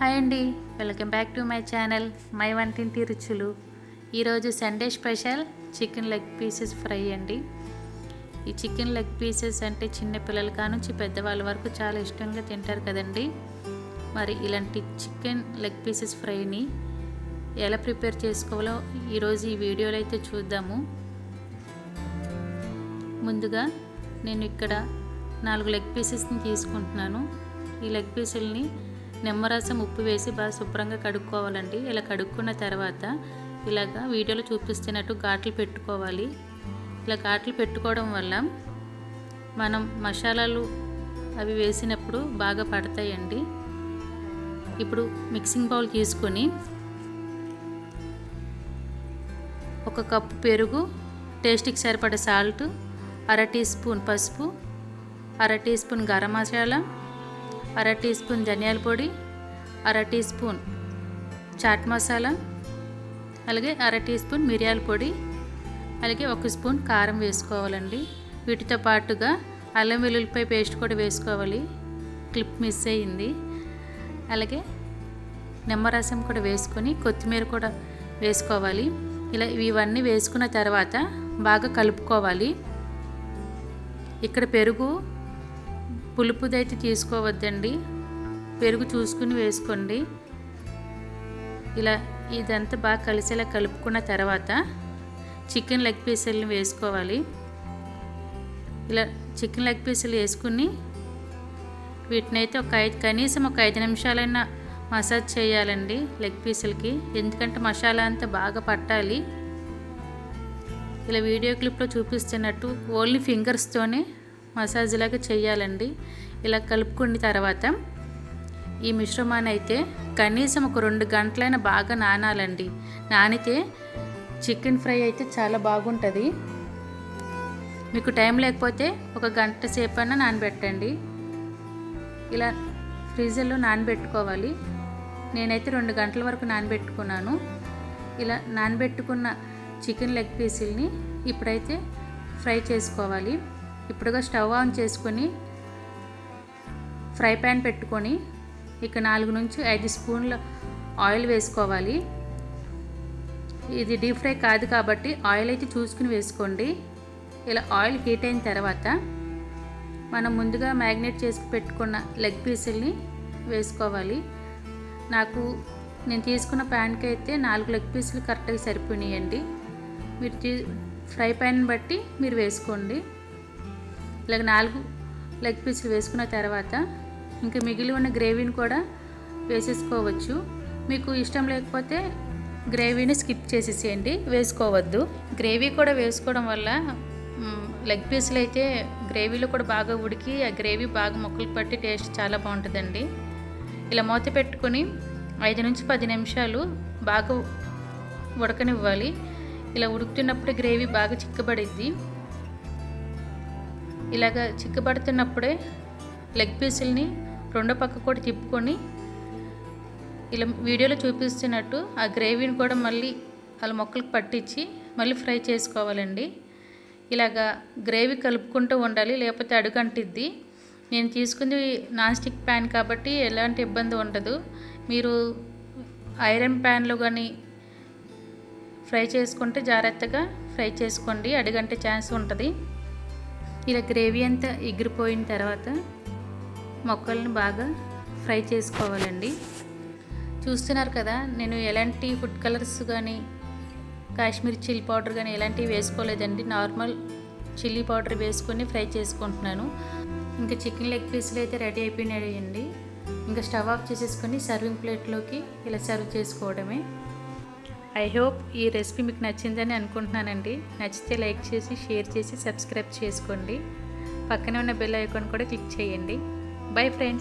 Hi అండి. Welcome back to my channel my వంటింటి రుచులు. ఈరోజు Sunday special chicken leg pieces fry అండి. ఈ చికెన్ లెగ్ పీసెస్ అంటే చిన్న పిల్లల కానుంచి పెద్దవాళ్ళ వరకు చాలా ఇష్టంగా తింటారు కదండి. మరి ఇలాంటి చికెన్ లెగ్ పీసెస్ ఫ్రైని ఎలా ప్రిపేర్ చేసుకోవాలో ఈరోజు ఈ వీడియోలో అయితే చూద్దాము. ముందుగా నేను ఇక్కడ నాలుగు లెగ్ పీసెస్ని తీసుకుంటున్నాను. ఈ లెగ్ పీసుల్ని నిమ్మరసం ఉప్పు వేసి బాగా శుభ్రంగా కడుక్కోవాలండి. ఇలా కడుక్కున్న తర్వాత ఇలాగ వీడియోలో చూపిస్తున్నట్టు ఘాట్లు పెట్టుకోవాలి. ఇలా ఘాట్లు పెట్టుకోవడం వల్ల మనం మసాలాలు అవి వేసినప్పుడు బాగా పడతాయండి. ఇప్పుడు మిక్సింగ్ బౌల్ తీసుకొని ఒక కప్పు పెరుగు టేస్ట్కి సరిపడే సాల్ట్ అర టీ స్పూన్ పసుపు అర టీ స్పూన్ గరం మసాలా అర టీ స్పూన్ ధనియాల పొడి అర టీ స్పూన్ చాట్ మసాలా అలాగే అర టీ స్పూన్ మిరియాల పొడి అలాగే ఒక స్పూన్ కారం వేసుకోవాలండి. వీటితో పాటుగా అల్లం వెల్లుల్లిపాయ పేస్ట్ కూడా వేసుకోవాలి. క్లిప్ మిస్ అయ్యింది. అలాగే నిమ్మరసం కూడా వేసుకొని కొత్తిమీర కూడా వేసుకోవాలి. ఇలా ఇవన్నీ వేసుకున్న తర్వాత బాగా కలుపుకోవాలి. ఇక్కడ పెరుగు పులుపుదైతే తీసుకోవద్దండి. పెరుగు చూసుకుని వేసుకోండి. ఇలా ఇదంతా బాగా కలిసేలా కలుపుకున్న తర్వాత చికెన్ లెగ్ పీసులను వేసుకోవాలి. ఇలా చికెన్ లెగ్ పీసులు వేసుకుని వీటినైతే ఒక ఐదు కనీసం ఒక ఐదు నిమిషాలైనా మసాజ్ చేయాలండి లెగ్ పీసులకి. ఎందుకంటే మసాలా అంతా బాగా పట్టాలి. ఇలా వీడియో క్లిప్లో చూపిస్తున్నట్టు ఓన్లీ ఫింగర్స్తోనే మసాజ్ లాగా చేయాలండి. ఇలా కలుపుకున్న తర్వాత ఈ మిశ్రమాన్ని అయితే కనీసం ఒక రెండు గంటలైనా బాగా నానాలండి. నానితే చికెన్ ఫ్రై అయితే చాలా బాగుంటుంది. మీకు టైం లేకపోతే ఒక గంట సేపు అయినా నానబెట్టండి. ఇలా ఫ్రీజర్లో నానబెట్టుకోవాలి. నేనైతే రెండు గంటల వరకు నానబెట్టుకున్నాను. ఇలా నానబెట్టుకున్న చికెన్ లెగ్ పీసుల్ని ఇప్పుడైతే ఫ్రై చేసుకోవాలి. ఇప్పుడుగా స్టవ్ ఆన్ చేసుకొని ఫ్రై ప్యాన్ పెట్టుకొని ఇక నాలుగు నుంచి ఐదు స్పూన్ల ఆయిల్ వేసుకోవాలి. ఇది డీప్ ఫ్రై కాదు కాబట్టి ఆయిల్ అయితే చూసుకుని వేసుకోండి. ఇలా ఆయిల్ హీట్ అయిన తర్వాత మనం ముందుగా మ్యాగ్నేట్ చేసి పెట్టుకున్న లెగ్ పీసుల్ని వేసుకోవాలి. నాకు నేను తీసుకున్న ప్యాన్కి అయితే నాలుగు లెగ్ పీసులు కరెక్ట్గా సరిపోయినాయండి. మీరు ఫ్రై ప్యాన్ బట్టి మీరు వేసుకోండి. ఇలాగ నాలుగు లెగ్ పీసులు వేసుకున్న తర్వాత ఇంకా మిగిలి ఉన్న గ్రేవీని కూడా వేసేసుకోవచ్చు. మీకు ఇష్టం లేకపోతే గ్రేవీని స్కిప్ చేసేసేయండి వేసుకోవద్దు. గ్రేవీ కూడా వేసుకోవడం వల్ల లెగ్ పీసులు అయితే గ్రేవీలో కూడా బాగా ఉడికి ఆ గ్రేవీ బాగా ముక్కలు పట్టి టేస్ట్ చాలా బాగుంటుందండి. ఇలా మూత పెట్టుకొని ఐదు నుంచి పది నిమిషాలు బాగా ఉడకనివ్వాలి. ఇలా ఉడుకుతున్నప్పుడు గ్రేవీ బాగా చిక్కబడిద్ది. ఇలాగ చిక్కబడుతున్నప్పుడే లెగ్ పీసుల్ని రెండో పక్క కూడా తిప్పుకొని ఇలా వీడియోలో చూపిస్తున్నట్టు ఆ గ్రేవీని కూడా మళ్ళీ అలా మొక్కలకు పట్టించి మళ్ళీ ఫ్రై చేసుకోవాలండి. ఇలాగా గ్రేవీ కలుపుకుంటూ ఉండాలి లేకపోతే అడుగంటిద్ది నేను తీసుకుంది నాన్ స్టిక్ ప్యాన్ కాబట్టి ఎలాంటి ఇబ్బంది ఉండదు. మీరు ఐరన్ ప్యాన్లో కానీ ఫ్రై చేసుకుంటే జాగ్రత్తగా ఫ్రై చేసుకోండి అడుగంటే ఛాన్స్ ఉంటుంది. ఇలా గ్రేవీ అంతా ఎగిరిపోయిన తర్వాత మొక్కలను బాగా ఫ్రై చేసుకోవాలండి. చూస్తున్నారు కదా నేను ఎలాంటి ఫుడ్ కలర్స్ కానీ కాశ్మీర్ చిల్లీ పౌడర్ కానీ ఎలాంటివి వేసుకోలేదండి. నార్మల్ చిల్లీ పౌడర్ వేసుకొని ఫ్రై చేసుకుంటున్నాను. ఇంకా చికెన్ లెగ్ పీసులు అయితే రెడీ అయిపోయినాయండి. ఇంకా స్టవ్ ఆఫ్ చేసేసుకొని సర్వింగ్ ప్లేట్లోకి ఇలా సర్వ్ చేసుకోవడమే. ఐ హోప్ ఈ రెసిపీ మీకు నచ్చిందని అనుకుంటున్నానండి. నచ్చితే లైక్ చేసి షేర్ చేసి సబ్స్క్రైబ్ చేసుకోండి. పక్కనే ఉన్న బెల్ ఐకాన్ కూడా క్లిక్ చేయండి. Bye friends.